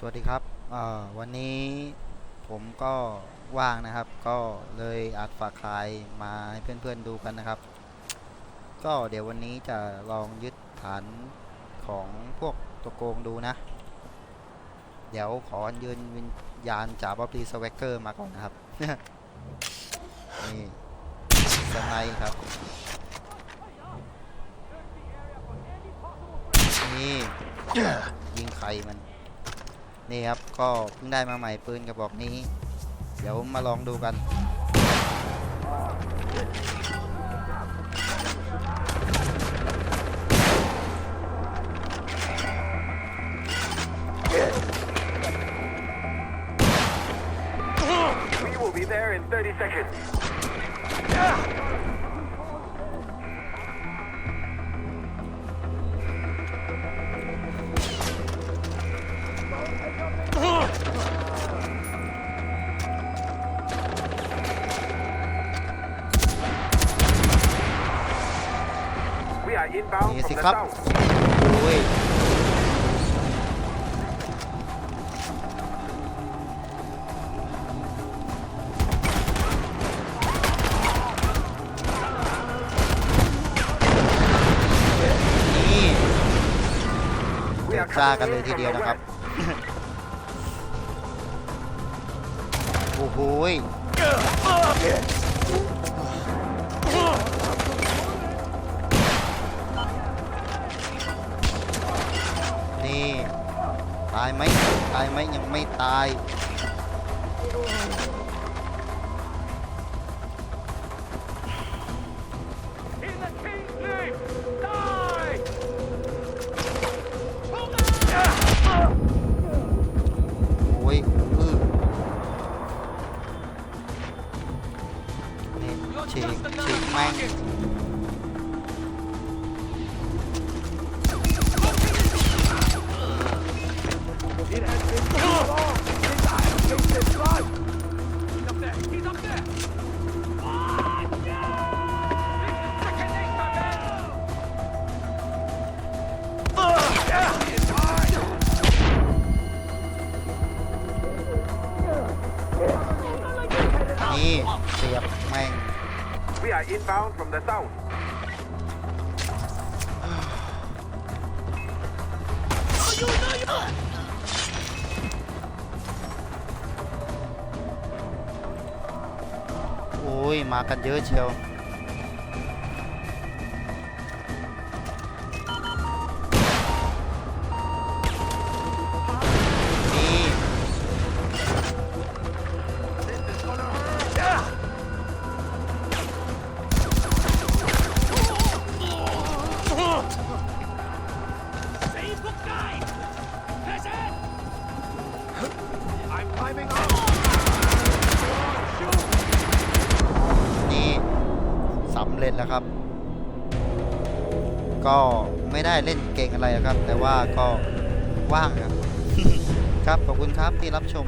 สวัสดีครับวันนี้ผมก็ว่างนะครับ ก็เลยอัดฝากขายมาให้เพื่อนๆดูกันนะครับ ก็เดี๋ยววันนี้จะลองยึดฐานของพวกตัวโกงดูนะ เดี๋ยวขอยืนวิญญาณจ่าบ๊อบดีสแวกเกอร์มาก่อนนะครับ นี่สไนครับ นี่ยิงใครมัน นี่ครับก็เพิ่งได้มาใหม่ปืนกระบอกนี้ เดี๋ยวมาลองดูกัน We will be there in 30 seconds. นี่ from สิ the ครับ south. โอ้ย นี่ We เดือ are ดซ่า coming กันเลย in ที from เดียว the นะครับ west. โอ้โหยนี่ ตายไหมตายไหมยังไม่ตาย ฉีกฉีกแม่งนี่เสียบแม่ง We are inbound from the south. โอ้ยมากันเยอ นี่สำเร็จแล้วครับ ก็ไม่ได้เล่นเก่งอะไรครับ แต่ว่าก็ว่างครับ ครับขอบคุณครับที่รับชม